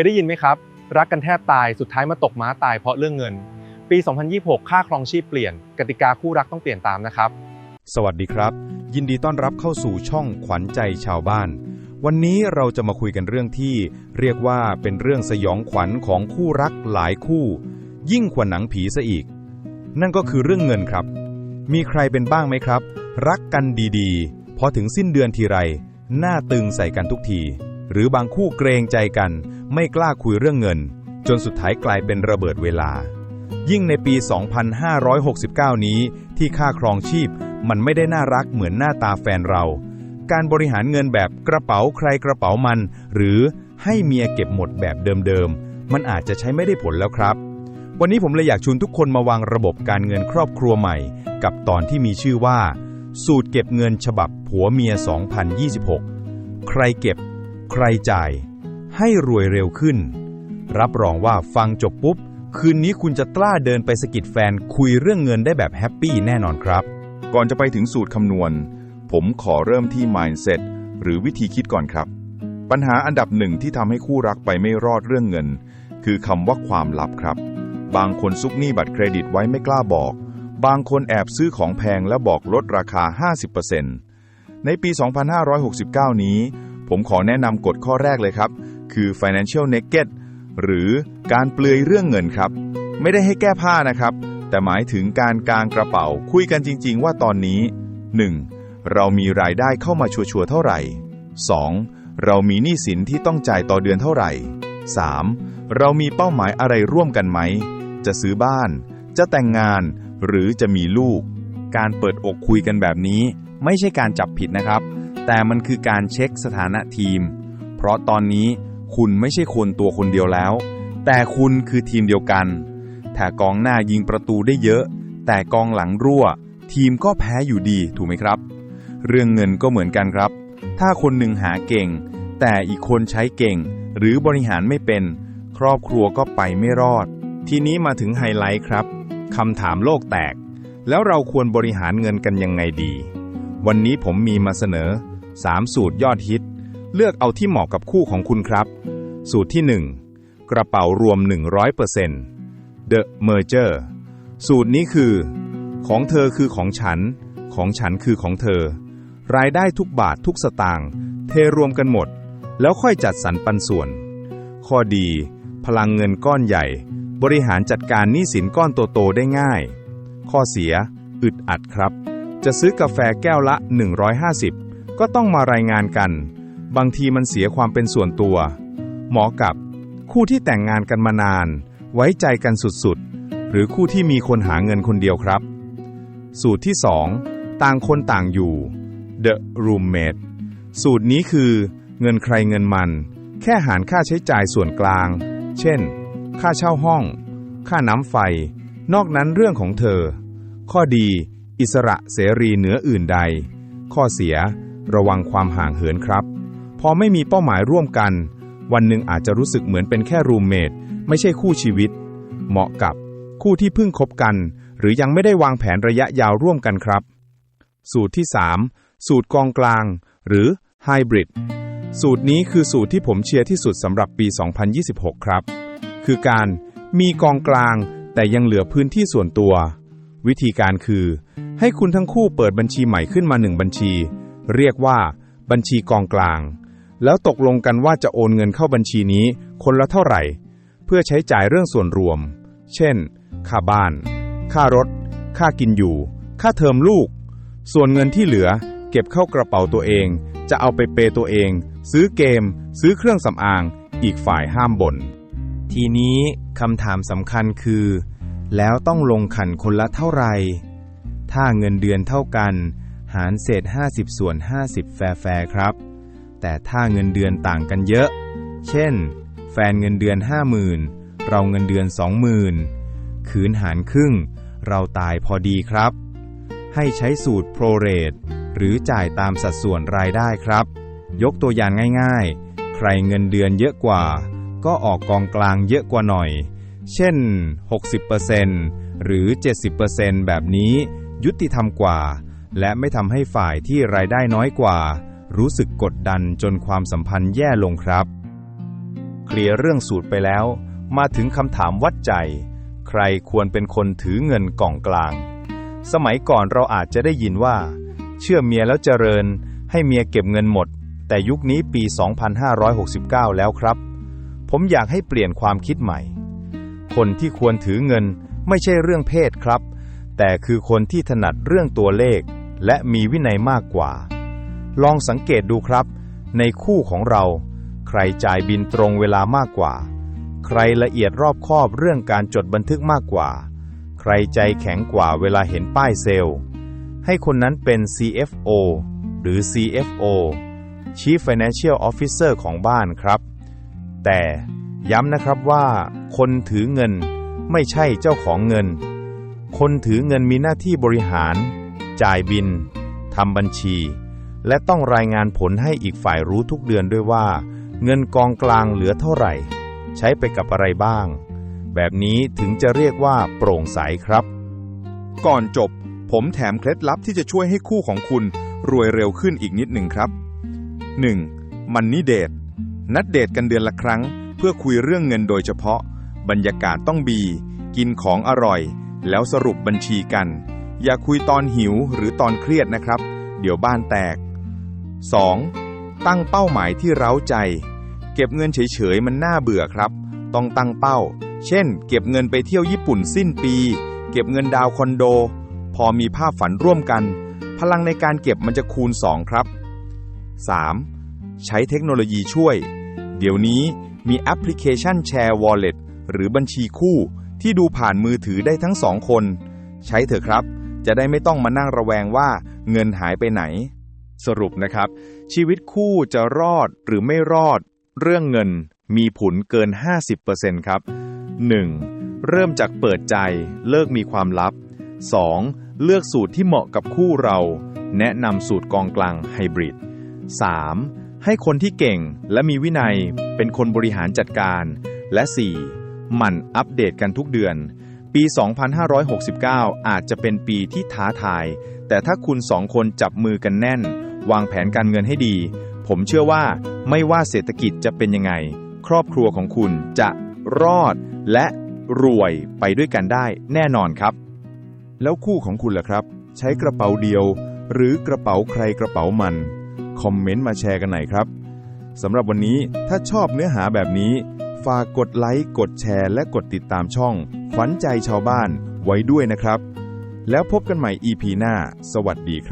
ยได้ยินไหมครับ รักกันแทบตายสุดท้ายมาตกม้าตายเพราะเรื่องเงิน ปี 2026 ค่าครองชีพเปลี่ยน กติกาคู่รักต้องเปลี่ยนตามนะครับ สวัสดีครับ ยินดีต้อนรับเข้าสู่ช่องขวัญใจชาวบ้าน วันนี้เราจะมาคุยกันเรื่องที่ เรียกว่าเป็นเรื่องสยองขวัญของคู่รักหลายคู่ ยิ่งกว่าหนังผีซะอีก นั่นก็คือเรื่องเงินครับ มีใครเป็นบ้างไหมครับ รักกันดีๆ พอถึงสิ้นเดือนทีไร หน้าตึงใส่กันทุกที รือบางคู่เกรงใจกัน ไม่กล้าคุยเรื่องเงิน จนสุดท้ายกลายเป็นระเบิดเวลา ยิ่งในปี 2569 นี้ที่ค่าครองชีพมันไม่ได้น่ารักเหมือนหน้าตาแฟนเรา การบริหารเงินแบบกระเป๋าใครกระเป๋ามัน หรือให้เมียเก็บหมดแบบเดิมๆ มันอาจจะใช้ไม่ได้ผลแล้วครับ วันนี้ผมเลยอยากชวนทุกคนมาวางระบบการเงินครอบครัวใหม่ กับตอนที่มีชื่อว่า สูตรเก็บเงินฉบับผัวเมีย 2026 ใครเก็บ ใครจ่าย ให้รวยเร็วขึ้น รับรองว่าฟังจบปุ๊บ คืนนี้คุณจะกล้าเดินไปสะกิดแฟนคุยเรื่องเงินได้แบบแฮปปี้แน่นอนครับ ก่อนจะไปถึงสูตรคำนวณ ผมขอเริ่มที่ mindset หรือวิธีคิดก่อนครับ ปัญหาอันดับหนึ่งที่ทำให้คู่รักไปไม่รอดเรื่องเงิน คือคำว่าความลับครับ บางคนซุกหนี้บัตรเครดิตไว้ไม่กล้าบอก บางคนแอบซื้อของแพงและบอกลดราคา 50%ในปี 2569 นี้ ผมขอแนะนำกฎข้อแรกเลยครับ คือ financial naked หรือการเปลือยเรื่องเงินครับ ไม่ได้ให้แก้ผ้านะครับ แต่หมายถึงการกางกระเป๋าคุยกันจริง ๆ ว่าตอนนี้ 1. เรามีรายได้เข้ามาชัวร์ๆเท่าไหร่ 2. เรามีหนี้สินที่ต้องจ่ายต่อเดือนเท่าไหร่ 3. เรามีเป้าหมายอะไรร่วมกันไหม จะซื้อบ้าน จะแต่งงาน หรือจะมีลูก การเปิดอกคุยกันแบบนี้ ไม่ใช่การจับผิดนะครับ แต่มันคือการเช็คสถานะทีม เพราะตอนนี้คุณไม่ใช่คนตัวคนเดียวแล้ว แต่คุณคือทีมเดียวกันถ้ากองหน้ายิงประตูได้เยอะ แต่กองหลังรั่ว ทีมก็แพ้อยู่ดีถูกไหมครับ เรื่องเงินก็เหมือนกันครับ ถ้าคนหนึ่งหาเก่ง แต่อีกคนใช้เก่ง หรือบริหารไม่เป็น ครอบครัวก็ไปไม่รอด ทีนี้มาถึงไฮไลท์ครับคำถามโลกแตก แล้วเราควรบริหารเงินกันยังไงดี วันนี้ผมมีมาเสนอ 3 สูตรยอดฮิต เลือกเอาที่เหมาะกับคู่ของคุณครับ สูตรที่ 1 กระเป๋ารวม 100% The Merger สูตรนี้คือ ของเธอคือของฉัน ของฉันคือของเธอ รายได้ทุกบาททุกสตางค์เทรวมกันหมด แล้วค่อยจัดสรรปันส่วน ข้อดี พลังเงินก้อนใหญ่ บริหารจัดการหนี้สินก้อนโตๆได้ง่าย ข้อเสีย อึดอัดครับจะซื้อกาแฟแก้วละ 150 ก็ต้องมารายงานกัน บางทีมันเสียความเป็นส่วนตัวเหมาะกับ คู่ที่แต่งงานกันมานาน ไว้ใจกันสุดๆ หรือคู่ที่มีคนหาเงินคนเดียวครับ สูตรที่ 2 ต่างคนต่างอยู่ The Roommate สูตรนี้คือ เงินใครเงินมัน แค่หารค่าใช้จ่ายส่วนกลาง เช่น ค่าเช่าห้อง ค่าน้ำไฟ นอกนั้นเรื่องของเธอ ข้อดี อิสระเสรีเหนืออื่นใด ข้อเสีย ระวังความห่างเหินครับ พอไม่มีเป้าหมายร่วมกัน วันหนึ่งอาจจะรู้สึกเหมือนเป็นแค่รูมเมทไม่ใช่คู่ชีวิต เหมาะกับคู่ที่เพิ่งคบกัน หรือยังไม่ได้วางแผนระยะยาวร่วมกันครับ สูตรที่ 3 สูตรกองกลาง หรือไฮบริดสูตรนี้คือสูตรที่ผมเชียร์ที่สุดสำหรับปี 2026 ครับ คือการมีกองกลางแต่ยังเหลือพื้นที่ส่วนตัว วิธีการคือ ให้คุณทั้งคู่เปิดบัญชีใหม่ขึ้นมาหนึ่งบัญชี เรียกว่า บัญชีกองกลาง แล้วตกลงกันว่าจะโอนเงินเข้าบัญชีนี้คนละเท่าไหร่ เพื่อใช้จ่ายเรื่องส่วนรวม เช่น ค่าบ้าน ค่ารถ ค่ากินอยู่ ค่าเทอมลูก ส่วนเงินที่เหลือ เก็บเข้ากระเป๋าตัวเอง จะเอาไปเปย์ตัวเอง ซื้อเกม ซื้อเครื่องสำอาง อีกฝ่ายห้ามบ่นทีนี้คำถามสำคัญคือ แล้วต้องลงขันคนละเท่าไหร่ถ้าเงินเดือนเท่ากัน หารเศษ 50 ส่วน 50 แฟร์ๆครับ แต่ถ้าเงินเดือนต่างกันเยอะ เช่น แฟนเงินเดือน 50,000 เราเงินเดือน 20,000 คืนหารครึ่ง เราตายพอดีครับ ให้ใช้สูตรโปรเรทหรือจ่ายตามสัดส่วนรายได้ครับ ยกตัวอย่างง่ายๆ ใครเงินเดือนเยอะกว่า ก็ออกกองกลางเยอะกว่าหน่อย เช่น 60%หรือ 70%แบบนี้ยุติธรรมกว่า และไม่ทำให้ฝ่ายที่รายได้น้อยกว่า รู้สึกกดดันจนความสัมพันธ์แย่ลงครับ เคลียร์เรื่องสูตรไปแล้ว มาถึงคำถามวัดใจ ใครควรเป็นคนถือเงินกล่องกลาง สมัยก่อนเราอาจจะได้ยินว่า เชื่อเมียแล้วเจริญ ให้เมียเก็บเงินหมด แต่ยุคนี้ปี 2569 แล้วครับ ผมอยากให้เปลี่ยนความคิดใหม่ คนที่ควรถือเงินไม่ใช่เรื่องเพศครับ แต่คือคนที่ถนัดเรื่องตัวเลข และมีวินัยมากกว่า ลองสังเกตดูครับ ในคู่ของเรา ใครจ่ายบินตรงเวลามากกว่า ใครละเอียดรอบคอบเรื่องการจดบันทึกมากกว่า ใครใจแข็งกว่าเวลาเห็นป้ายเซลล์ ให้คนนั้นเป็น CFO หรือ CFO Chief Financial Officer ของบ้านครับ แต่ย้ำนะครับว่า คนถือเงินไม่ใช่เจ้าของเงิน คนถือเงินมีหน้าที่บริหาร จ่ายบินทำบัญชี และต้องรายงานผลให้อีกฝ่ายรู้ทุกเดือนด้วยว่า เงินกองกลางเหลือเท่าไหร่ ใช้ไปกับอะไรบ้าง แบบนี้ถึงจะเรียกว่าโปร่งใสครับ ก่อนจบ ผมแถมเคล็ดลับที่จะช่วยให้คู่ของคุณรวยเร็วขึ้นอีกนิดหนึ่งครับ 1. มันนี่เดทนัดเดทกันเดือนละครั้ง เพื่อคุยเรื่องเงินโดยเฉพาะ บรรยากาศต้องบี กินของอร่อย แล้วสรุปบัญชีกัน อย่าคุยตอนหิวหรือตอนเครียดนะครับ เดี๋ยวบ้านแตก 2. ตั้งเป้าหมายที่เร้าใจ เก็บเงินเฉยๆมันน่าเบื่อครับ ต้องตั้งเป้า เช่น เก็บเงินไปเที่ยวญี่ปุ่นสิ้นปี เก็บเงินดาวคอนโด พอมีภาพฝันร่วมกัน พลังในการเก็บมันจะคูณ 2 ครับ 3. ใช้เทคโนโลยีช่วย เดี๋ยวนี้มีแอปพลิเคชันแชร์ Wallet หรือบัญชีคู่ที่ดูผ่านมือถือได้ทั้งสองคน ใช้เถอะครับ จะได้ไม่ต้องมานั่งระแวงว่าเงินหายไปไหน สรุปนะครับ ชีวิตคู่จะรอดหรือไม่รอด เรื่องเงินมีผลเกิน 50%ครับ 1. เริ่มจากเปิดใจเลิกมีความลับ 2. เลือกสูตรที่เหมาะกับคู่เรา แนะนำสูตรกองกลางไฮบริด 3. ให้คนที่เก่งและมีวินัยเป็นคนบริหารจัดการ และ 4. หมั่นอัปเดตกันทุกเดือน ปี 2569 อาจจะเป็นปีที่ท้าทาย แต่ถ้าคุณสองคนจับมือกันแน่น วางแผนการเงินให้ดี ผมเชื่อว่าไม่ว่าเศรษฐกิจจะเป็นยังไง ครอบครัวของคุณจะรอดและรวยไปด้วยกันได้แน่นอนครับ แล้วคู่ของคุณล่ะครับ ใช้กระเป๋าเดียว หรือกระเป๋าใครกระเป๋ามัน คอมเมนต์มาแชร์กันหน่อยครับสำหรับวันนี้ถ้าชอบเนื้อหาแบบนี้ ฝากกดไลค์กดแชร์ และกดติดตามช่อง ขวัญใจชาวบ้านไว้ด้วยนะครับ แล้วพบกันใหม่ EP หน้า สวัสดีครับ